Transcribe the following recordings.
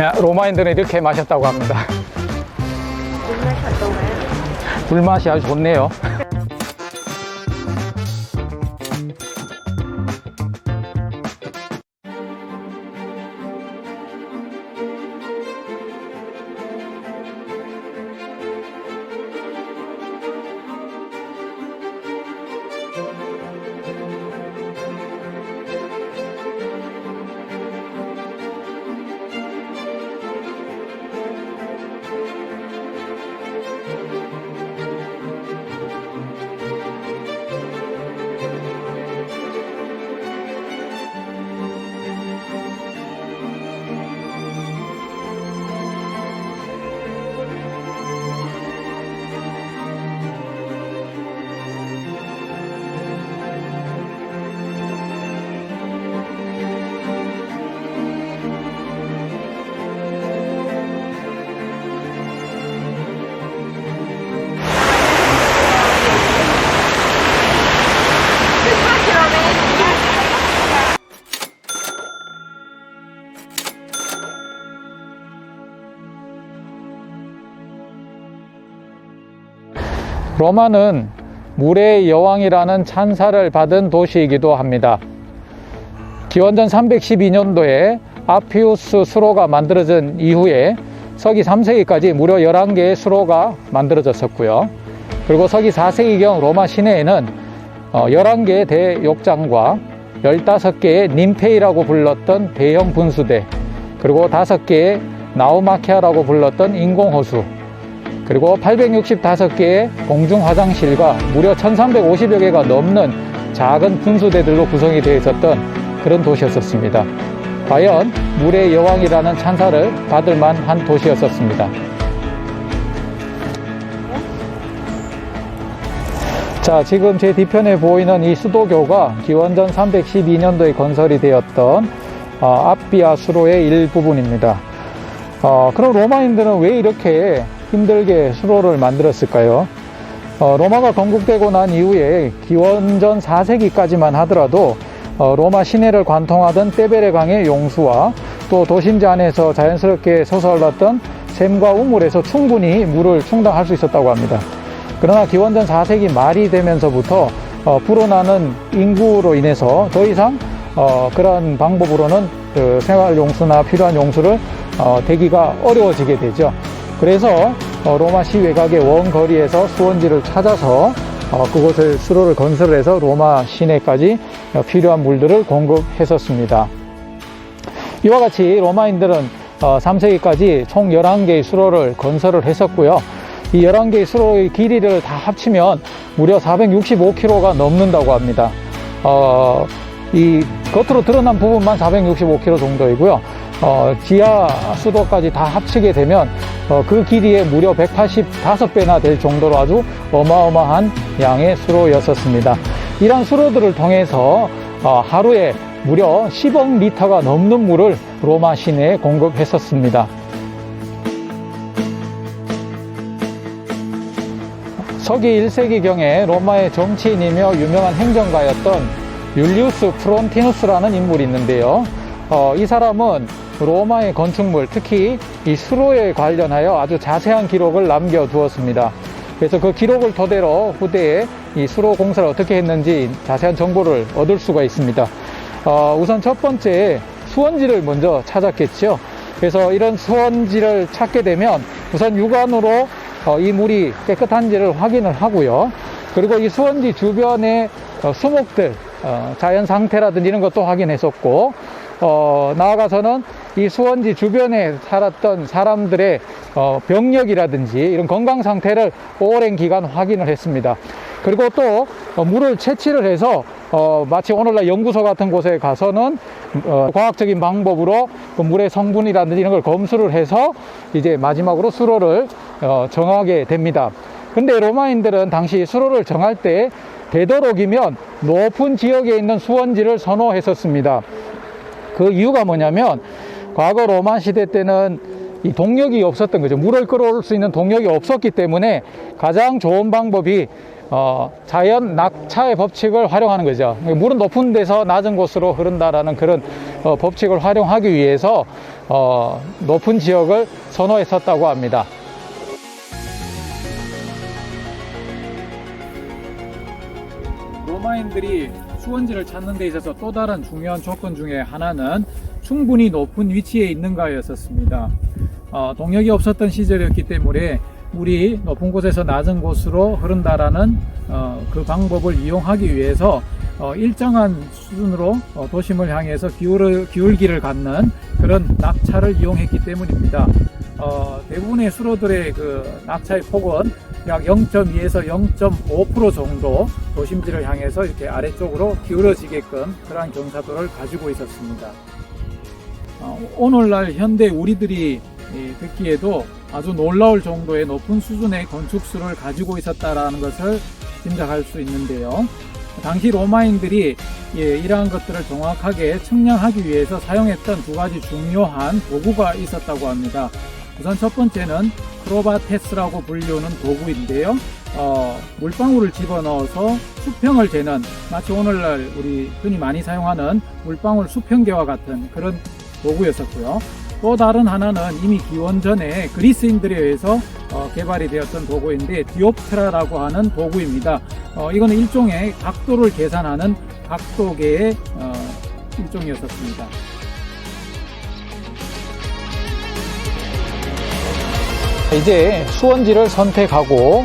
야, 로마인들은 이렇게 마셨다고 합니다. 물맛이 어떤가요? 불맛이 아주 좋네요. 로마는 물의 여왕이라는 찬사를 받은 도시이기도 합니다. 기원전 312년도에 아피우스 수로가 만들어진 이후에 서기 3세기까지 무려 11개의 수로가 만들어졌었고요. 그리고 서기 4세기경 로마 시내에는 11개의 대욕장과 15개의 님페이라고 불렀던 대형 분수대, 그리고 5개의 나우마키아라고 불렀던 인공호수, 그리고 865개의 공중 화장실과 무려 1350여 개가 넘는 작은 분수대들로 구성이 되어 있었던 그런 도시였었습니다. 과연 물의 여왕이라는 찬사를 받을 만한 도시였었습니다. 자, 지금 제 뒤편에 보이는 이 수도교가 기원전 312년도에 건설이 되었던 어, 아비아 수로의 일부분입니다. 어, 그럼 로마인들은 왜 이렇게 힘들게 수로를 만들었을까요? 어, 로마가 건국되고 난 이후에 기원전 4세기까지만 하더라도 어, 로마 시내를 관통하던 떼베레 강의 용수와 또 도심지 안에서 자연스럽게 솟아올랐던 샘과 우물에서 충분히 물을 충당할 수 있었다고 합니다. 그러나 기원전 4세기 말이 되면서부터 어, 불어나는 인구로 인해서 더 이상 어, 그런 방법으로는 그 생활 용수나 필요한 용수를 어, 대기가 어려워지게 되죠. 그래서 어, 로마 시 외곽의 원거리에서 수원지를 찾아서 어, 그곳을 수로를 건설해서 로마 시내까지 어, 필요한 물들을 공급했었습니다. 이와 같이 로마인들은 어, 3세기까지 총 11개의 수로를 건설을 했었고요. 이 11개의 수로의 길이를 다 합치면 무려 465km가 넘는다고 합니다. 어, 이 겉으로 드러난 부분만 465km 정도이고요. 어, 지하 수도까지 다 합치게 되면 어, 그 길이의 무려 185배나 될 정도로 아주 어마어마한 양의 수로였었습니다. 이러한 수로들을 통해서 어, 하루에 무려 10억 리터가 넘는 물을 로마 시내에 공급했었습니다. 서기 1세기경에 로마의 정치인이며 유명한 행정가였던 율리우스 프론티누스라는 인물이 있는데요. 어, 이 사람은 로마의 건축물, 특히 이 수로에 관련하여 아주 자세한 기록을 남겨두었습니다. 그래서 그 기록을 토대로 후대에 이 수로 공사를 어떻게 했는지 자세한 정보를 얻을 수가 있습니다. 어, 우선 첫 번째 수원지를 먼저 찾았겠죠. 그래서 이런 수원지를 찾게 되면 우선 육안으로 어, 이 물이 깨끗한지를 확인을 하고요. 그리고 이 수원지 주변의 어, 수목들, 어, 자연 상태라든지 이런 것도 확인했었고, 어, 나아가서는 이 수원지 주변에 살았던 사람들의 어, 병력이라든지 이런 건강 상태를 오랜 기간 확인을 했습니다. 그리고 또 어, 물을 채취를 해서 어, 마치 오늘날 연구소 같은 곳에 가서는 어, 과학적인 방법으로 그 물의 성분이라든지 이런 걸 검수를 해서 이제 마지막으로 수로를 어, 정하게 됩니다. 근데 로마인들은 당시 수로를 정할 때 되도록이면 높은 지역에 있는 수원지를 선호했었습니다. 그 이유가 뭐냐면 과거 로마 시대 때는 이 동력이 없었던 거죠. 물을 끌어올 수 있는 동력이 없었기 때문에 가장 좋은 방법이 어, 자연 낙차의 법칙을 활용하는 거죠. 물은 높은 데서 낮은 곳으로 흐른다라는 그런 어, 법칙을 활용하기 위해서 어, 높은 지역을 선호했었다고 합니다. 로마인들이 수원지를 찾는 데 있어서 또 다른 중요한 조건 중에 하나는 충분히 높은 위치에 있는가였었습니다. 어, 동력이 없었던 시절이었기 때문에 물이 높은 곳에서 낮은 곳으로 흐른다라는 어, 그 방법을 이용하기 위해서 어, 일정한 수준으로 어, 도심을 향해서 기울, 기울기를 갖는 그런 낙차를 이용했기 때문입니다. 어, 대부분의 수로들의 그 낙차의 폭은 약 0.2에서 0.5% 정도 도심지를 향해서 이렇게 아래쪽으로 기울어지게끔 그러한 경사도를 가지고 있었습니다. 어, 오늘날 현대 우리들이 이, 듣기에도 아주 놀라울 정도의 높은 수준의 건축수를 가지고 있었다라는 것을 짐작할 수 있는데요. 당시 로마인들이 예, 이러한 것들을 정확하게 측량하기 위해서 사용했던 두 가지 중요한 도구가 있었다고 합니다. 우선 첫 번째는 크로바테스라고 불리우는 도구인데요. 어, 물방울을 집어넣어서 수평을 재는 마치 오늘날 우리 흔히 많이 사용하는 물방울 수평계와 같은 그런 도구였었고요. 또 다른 하나는 이미 기원 전에 그리스인들에 의해서 어, 개발이 되었던 도구인데 디옵트라라고 하는 도구입니다. 어, 이거는 일종의 각도를 계산하는 각도계의 어, 일종이었었습니다. 이제 수원지를 선택하고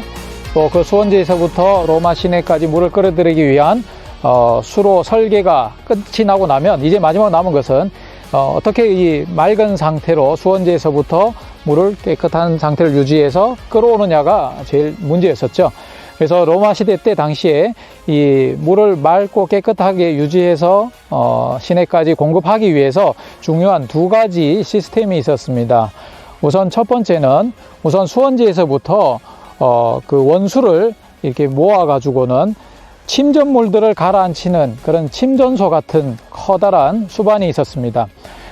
또 그 수원지에서부터 로마 시내까지 물을 끌어들이기 위한 어, 수로 설계가 끝이 나고 나면 이제 마지막 남은 것은 어, 떻게 이 맑은 상태로 수원지에서부터 물을 깨끗한 상태를 유지해서 끌어오느냐가 제일 문제였었죠. 그래서 로마 시대 때 당시에 이 물을 맑고 깨끗하게 유지해서 어, 시내까지 공급하기 위해서 중요한 두 가지 시스템이 있었습니다. 우선 첫 번째는 우선 수원지에서부터 어, 그 원수를 이렇게 모아 가지고는 침전물들을 가라앉히는 그런 침전소 같은 커다란 수반이 있었습니다.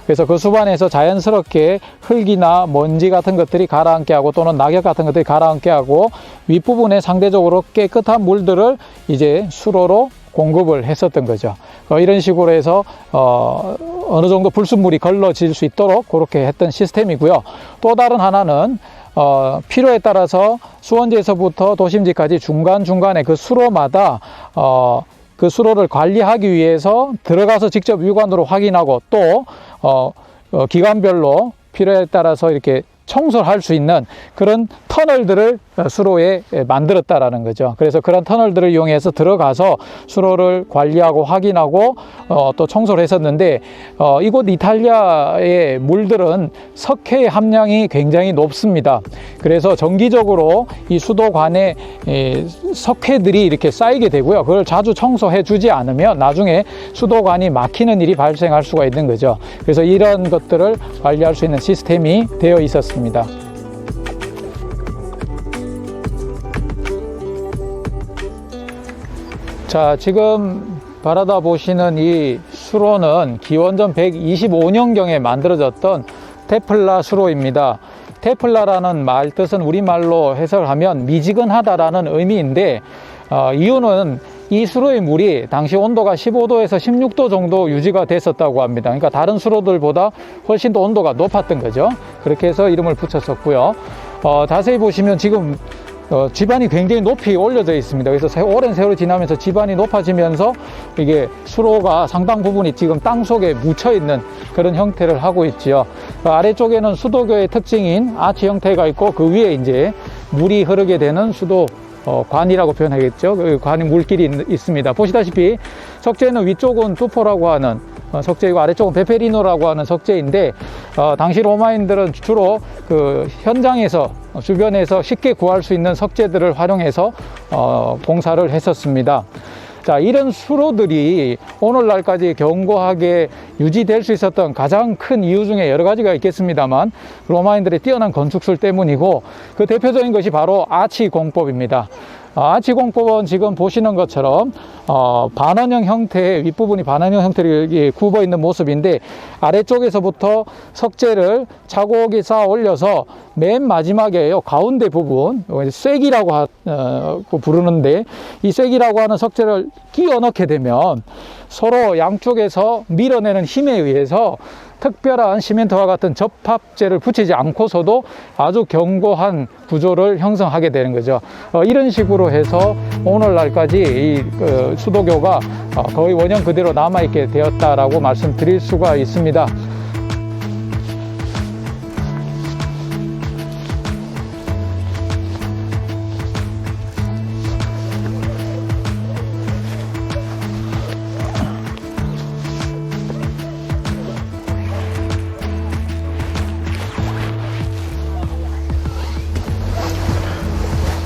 그래서 그 수반에서 자연스럽게 흙이나 먼지 같은 것들이 가라앉게 하고 또는 낙엽 같은 것들이 가라앉게 하고 윗부분에 상대적으로 깨끗한 물들을 이제 수로로 공급을 했었던 거죠. 어, 이런 식으로 해서 어, 어느 정도 불순물이 걸러질 수 있도록 그렇게 했던 시스템이고요. 또 다른 하나는 어, 필요에 따라서 수원지에서부터 도심지까지 중간중간에 그 수로마다 어, 그 수로를 관리하기 위해서 들어가서 직접 육안으로 확인하고 또 어, 어, 기간별로 필요에 따라서 이렇게 청소를 할 수 있는 그런 터널들을 어, 수로에 만들었다라는 거죠. 그래서 그런 터널들을 이용해서 들어가서 수로를 관리하고 확인하고 어, 또 청소를 했었는데 어, 이곳 이탈리아의 물들은 석회 함량이 굉장히 높습니다. 그래서 정기적으로 이 수도관에 이 석회들이 이렇게 쌓이게 되고요. 그걸 자주 청소해 주지 않으면 나중에 수도관이 막히는 일이 발생할 수가 있는 거죠. 그래서 이런 것들을 관리할 수 있는 시스템이 되어 있었습니다. 자, 지금 바라다 보시는 이 수로는 기원전 125년경에 만들어졌던 테플라 수로입니다. 테플라라는 말 뜻은 우리말로 해석하면 미지근하다라는 의미인데 어, 이유는 이 수로의 물이 당시 온도가 15도에서 16도 정도 유지가 됐었다고 합니다. 그러니까 다른 수로들보다 훨씬 더 온도가 높았던 거죠. 그렇게 해서 이름을 붙였었고요. 어, 자세히 보시면 지금 어, 지반이 굉장히 높이 올려져 있습니다. 그래서 세- 오랜 세월이 지나면서 지반이 높아지면서 이게 수로가 상당 부분이 지금 땅 속에 묻혀 있는 그런 형태를 하고 있지요. 그 아래쪽에는 수도교의 특징인 아치 형태가 있고 그 위에 이제 물이 흐르게 되는 수도 어, 관이라고 표현하겠죠. 그 관이 물길이 있, 있습니다. 보시다시피 석재는 위쪽은 투포라고 하는 어, 석재이고 아래쪽은 베페리노라고 하는 석재인데 어, 당시 로마인들은 주로 그 현장에서 어, 주변에서 쉽게 구할 수 있는 석재들을 활용해서 어, 공사를 했었습니다. 자, 이런 수로들이 오늘날까지 견고하게 유지될 수 있었던 가장 큰 이유 중에 여러 가지가 있겠습니다만 로마인들의 뛰어난 건축술 때문이고 그 대표적인 것이 바로 아치 공법입니다. 아, 아치 공법은 지금 보시는 것처럼 어, 반원형 형태의 윗부분이 반원형 이렇게 굽어 있는 모습인데 아래쪽에서부터 석재를 차곡이 쌓아 올려서 맨 마지막에 요 가운데 부분 이제 쐐기라고 하, 어, 그 부르는데 이 쐐기라고 하는 석재를 끼워 넣게 되면 서로 양쪽에서 밀어내는 힘에 의해서 특별한 시멘트와 같은 접합재를 붙이지 않고서도 아주 견고한 구조를 형성하게 되는 거죠. 어, 이런 식으로 해서 오늘날까지 이 그, 수도교가 어, 거의 원형 그대로 남아있게 되었다라고 말씀드릴 수가 있습니다.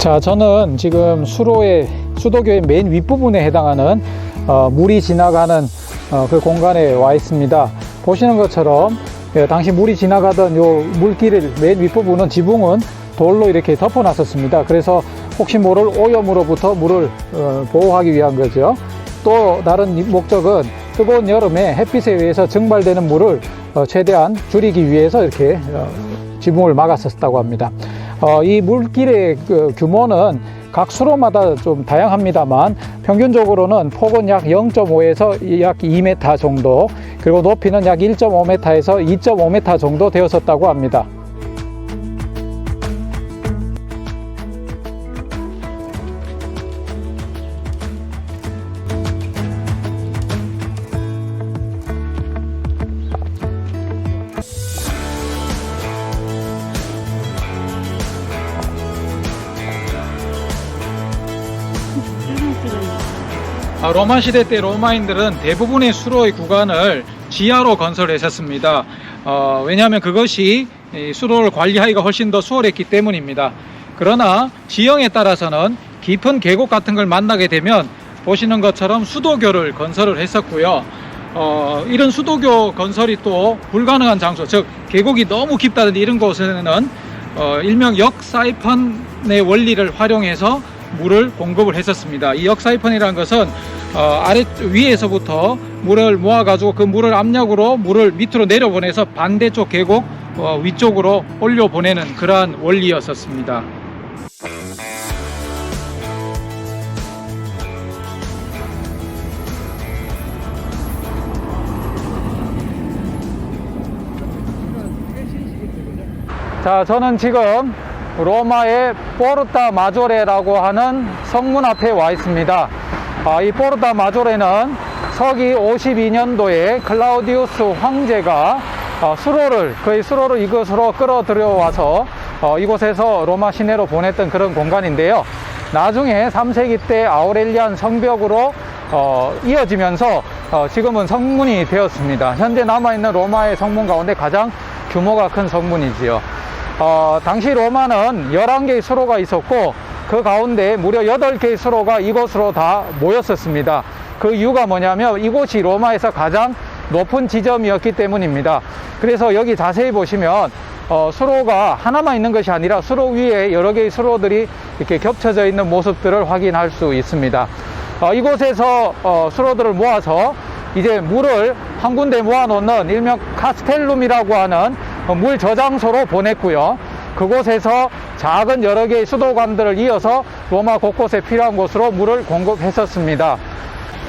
자, 저는 지금 수로의 수도교의 맨 윗부분에 해당하는 어, 물이 지나가는 어, 그 공간에 와 있습니다. 보시는 것처럼 예, 당시 물이 지나가던 요 물길을 맨 윗부분은 지붕은 돌로 이렇게 덮어 놨었습니다. 그래서 혹시 모를 오염으로부터 물을 어, 보호하기 위한 거죠. 또 다른 목적은 뜨거운 여름에 햇빛에 의해서 증발되는 물을 어, 최대한 줄이기 위해서 이렇게 어, 지붕을 막았었다고 합니다. 어, 이 물길의 그 규모는 각 수로마다 좀 다양합니다만 평균적으로는 폭은 약 0.5에서 약 2m 정도 그리고 높이는 약 1.5m에서 2.5m 정도 되었었다고 합니다. 아, 로마 시대 때 로마인들은 대부분의 수로의 구간을 지하로 건설했었습니다. 어, 왜냐하면 그것이 이 수로를 관리하기가 훨씬 더 수월했기 때문입니다. 그러나 지형에 따라서는 깊은 계곡 같은 걸 만나게 되면 보시는 것처럼 수도교를 건설을 했었고요. 어, 이런 수도교 건설이 또 불가능한 장소, 즉 계곡이 너무 깊다든지 이런 곳에는 어, 일명 역사이펀의 원리를 활용해서 물을 공급을 했었습니다. 이 역사이펀이라는 것은 어, 아래 위에서부터 물을 모아가지고 그 물을 압력으로 물을 밑으로 내려보내서 반대쪽 계곡 어, 위쪽으로 올려 보내는 그러한 원리였었습니다. 자, 저는 지금 로마의 포르타 마조레라고 하는 성문 앞에 와 있습니다. 아, 이 포르타 마조레는 서기 52년도에 클라우디우스 황제가 어, 수로를 거의 수로를 이곳으로 끌어들여 와서 어, 이곳에서 로마 시내로 보냈던 그런 공간인데요. 나중에 3세기 때 아우렐리안 성벽으로 어, 이어지면서 어, 지금은 성문이 되었습니다. 현재 남아있는 로마의 성문 가운데 가장 규모가 큰 성문이지요. 어, 당시 로마는 11개의 수로가 있었고 그 가운데 무려 8개의 수로가 이곳으로 다 모였었습니다. 그 이유가 뭐냐면 이곳이 로마에서 가장 높은 지점이었기 때문입니다. 그래서 여기 자세히 보시면 어, 수로가 하나만 있는 것이 아니라 수로 위에 여러 개의 수로들이 이렇게 겹쳐져 있는 모습들을 확인할 수 있습니다. 어, 이곳에서 어, 수로들을 모아서 이제 물을 한 군데 모아놓는 일명 카스텔룸이라고 하는 어, 물 저장소로 보냈고요. 그곳에서 작은 여러 개의 수도관들을 이어서 로마 곳곳에 필요한 곳으로 물을 공급했었습니다.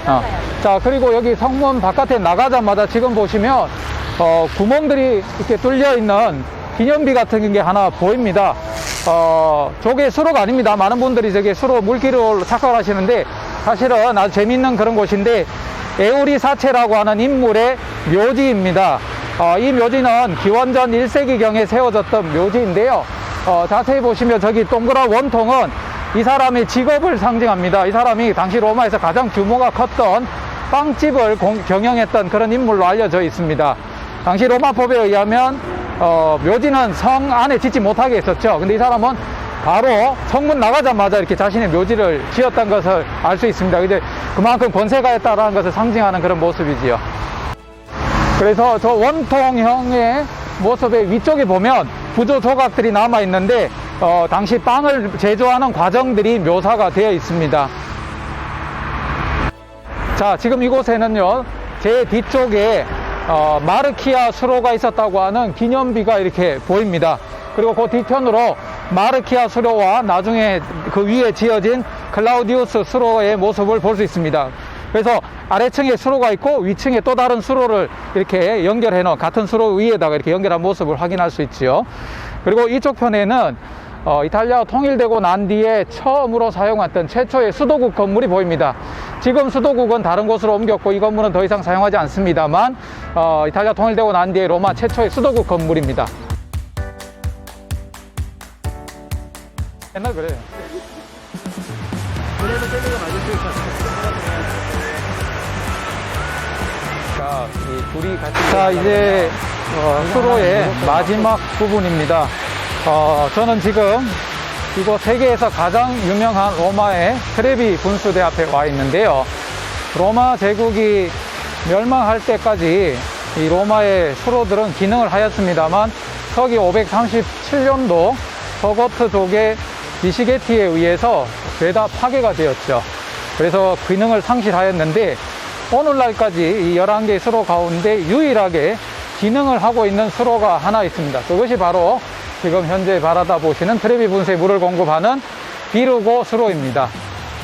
어, 자, 그리고 여기 성문 바깥에 나가자마자 지금 보시면 어, 구멍들이 이렇게 뚫려 있는 기념비 같은 게 하나 보입니다. 어, 저게 수로가 아닙니다. 많은 분들이 저게 수로 물길로 착각을 하시는데 사실은 아주 재밌는 그런 곳인데 에우리 사체라고 하는 인물의 묘지입니다. 어, 이 묘지는 기원전 1세기경에 세워졌던 묘지인데요. 어, 자세히 보시면 저기 동그란 원통은 이 사람의 직업을 상징합니다. 이 사람이 당시 로마에서 가장 규모가 컸던 빵집을 공- 경영했던 그런 인물로 알려져 있습니다. 당시 로마법에 의하면 어, 묘지는 성 안에 짓지 못하게 했었죠. 근데 이 사람은 바로 성문 나가자마자 이렇게 자신의 묘지를 지었다는 것을 알 수 있습니다. 이제 그만큼 권세가 했다라는 것을 상징하는 그런 모습이지요. 그래서 저 원통형의 모습의 위쪽에 보면 구조 조각들이 남아 있는데 어, 당시 빵을 제조하는 과정들이 묘사가 되어 있습니다. 자, 지금 이곳에는요, 제 뒤쪽에 어, 마르키아 수로가 있었다고 하는 기념비가 이렇게 보입니다. 그리고 그 뒤편으로 마르키아 수로와 나중에 그 위에 지어진 클라우디우스 수로의 모습을 볼 수 있습니다. 그래서 아래층에 수로가 있고 위층에 또 다른 수로를 이렇게 연결해 놓은 같은 수로 위에다가 이렇게 연결한 모습을 확인할 수 있지요. 그리고 이쪽 편에는 어, 이탈리아가 통일되고 난 뒤에 처음으로 사용했던 최초의 수도국 건물이 보입니다. 지금 수도국은 다른 곳으로 옮겼고 이 건물은 더 이상 사용하지 않습니다만 어, 이탈리아 통일되고 난 뒤에 로마 최초의 수도국 건물입니다. 옛날 그래요. 이 불이 같이. 자, 이제 어, 수로의 마지막 부분입니다. 어, 저는 지금 이곳 세계에서 가장 유명한 로마의 트레비 분수대 앞에 와 있는데요. 로마 제국이 멸망할 때까지 이 로마의 수로들은 기능을 하였습니다만 서기 537년도 서거트족의 비시게티에 의해서 죄다 파괴가 되었죠. 그래서 기능을 상실하였는데 오늘날까지 이 11개의 수로 가운데 유일하게 기능을 하고 있는 수로가 하나 있습니다. 그것이 바로 지금 현재 바라다 보시는 트레비 분수에 물을 공급하는 비르고 수로입니다.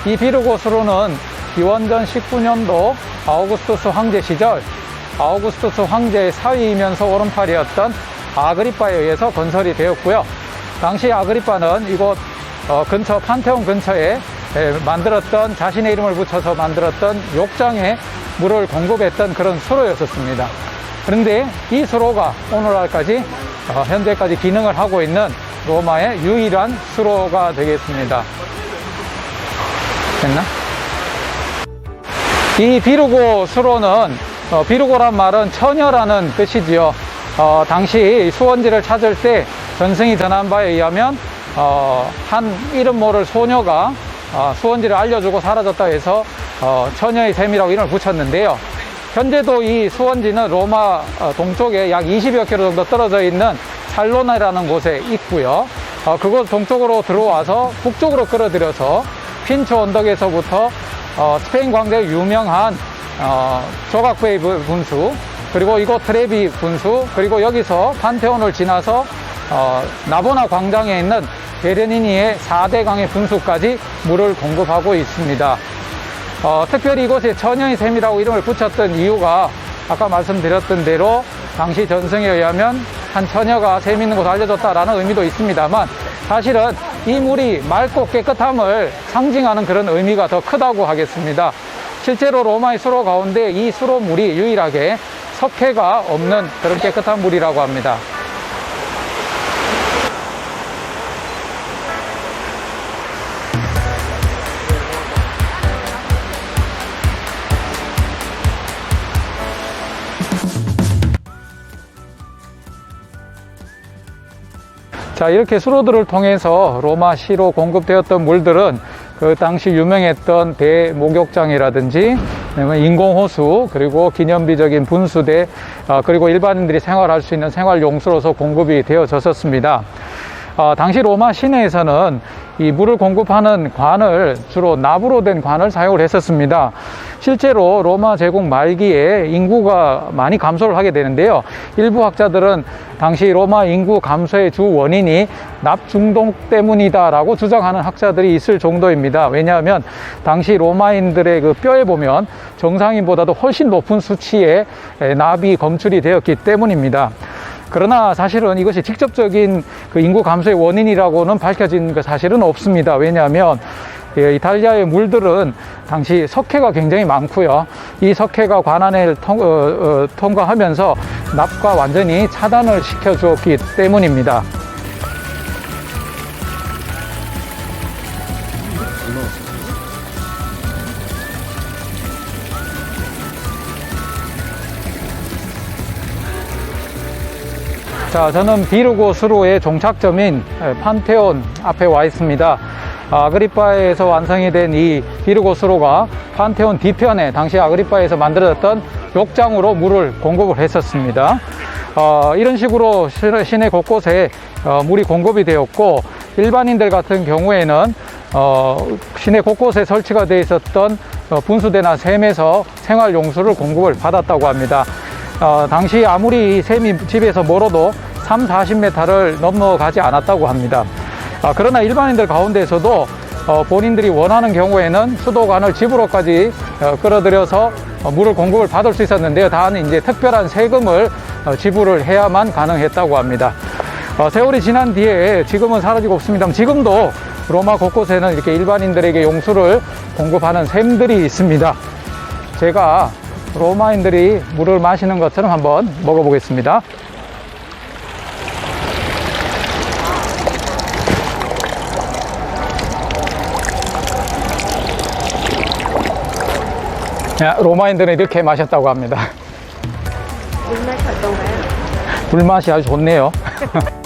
이 비르고 수로는 기원전 19년도 아우구스투스 황제 시절 아우구스투스 황제의 사위이면서 오른팔이었던 아그리빠에 의해서 건설이 되었고요. 당시 아그리빠는 이곳 어, 근처 판테온 근처에 에, 만들었던 자신의 이름을 붙여서 만들었던 욕장에 물을 공급했던 그런 수로였었습니다. 그런데 이 수로가 오늘날까지 어, 현재까지 기능을 하고 있는 로마의 유일한 수로가 되겠습니다. 됐나? 이 비르고 수로는 어, 비르고란 말은 처녀라는 뜻이지요. 어, 당시 수원지를 찾을 때 전승이 전한 바에 의하면 어, 한 이름 모를 소녀가 어, 수원지를 알려주고 사라졌다 해서 어, 처녀의 셈이라고 이름을 붙였는데요. 현재도 이 수원지는 로마 어, 동쪽에 약 20여 킬로 정도 떨어져 있는 살로나라는 곳에 있고요. 어, 그곳 동쪽으로 들어와서 북쪽으로 끌어들여서 핀초 언덕에서부터 어, 스페인 광대 유명한 어, 조각베이 분수 그리고 이곳 트레비 분수 그리고 여기서 판테온을 지나서 어, 나보나 광장에 있는 베르니니의 4대 강의 분수까지 물을 공급하고 있습니다. 어, 특별히 이곳에 처녀의 샘이라고 이름을 붙였던 이유가 아까 말씀드렸던 대로 당시 전승에 의하면 한 처녀가 샘 있는 곳을 알려줬다라는 의미도 있습니다만 사실은 이 물이 맑고 깨끗함을 상징하는 그런 의미가 더 크다고 하겠습니다. 실제로 로마의 수로 가운데 이 수로 물이 유일하게 석회가 없는 그런 깨끗한 물이라고 합니다. 자, 이렇게 수로들을 통해서 로마 시로 공급되었던 물들은 그 당시 유명했던 대목욕장이라든지 인공호수 그리고 기념비적인 분수대 어, 그리고 일반인들이 생활할 수 있는 생활용수로서 공급이 되어졌었습니다. 어, 당시 로마 시내에서는 이 물을 공급하는 관을 주로 나무로 된 관을 사용을 했었습니다. 실제로 로마 제국 말기에 인구가 많이 감소를 하게 되는데요. 일부 학자들은 당시 로마 인구 감소의 주 원인이 납 중독 때문이다라고 주장하는 학자들이 있을 정도입니다. 왜냐하면 당시 로마인들의 그 뼈에 보면 정상인보다도 훨씬 높은 수치의 납이 검출이 되었기 때문입니다. 그러나 사실은 이것이 직접적인 그 인구 감소의 원인이라고는 밝혀진 그 사실은 없습니다. 왜냐하면 예, 이탈리아의 물들은 당시 석회가 굉장히 많고요. 이 석회가 관안을 통, 어, 어, 통과하면서 납과 완전히 차단을 시켜주었기 때문입니다. 자, 저는 비르고 수로의 종착점인 판테온 앞에 와 있습니다. 아그리파에서 완성이 된 이 비르고 수로가 판테온 뒤편에 당시 아그리파에서 만들어졌던 욕장으로 물을 공급을 했었습니다. 어, 이런 식으로 시내, 시내 곳곳에 어, 물이 공급이 되었고 일반인들 같은 경우에는 어, 시내 곳곳에 설치가 되어 있었던 어, 분수대나 샘에서 생활 용수를 공급을 받았다고 합니다. 어, 당시 아무리 이 샘이 집에서 멀어도 3, 40m를 넘어가지 않았다고 합니다. 아, 그러나 일반인들 가운데서도 어, 본인들이 원하는 경우에는 수도관을 집으로까지 어, 끌어들여서 어, 물을 공급을 받을 수 있었는데요. 다만 이제 특별한 세금을 어, 지불을 해야만 가능했다고 합니다. 어, 세월이 지난 뒤에 지금은 사라지고 없습니다만 지금도 로마 곳곳에는 이렇게 일반인들에게 용수를 공급하는 샘들이 있습니다. 제가 로마인들이 물을 마시는 것처럼 한번 먹어보겠습니다. 야, 로마인들은 이렇게 마셨다고 합니다. 물맛이 어떤가요? 물맛이 아주 좋네요.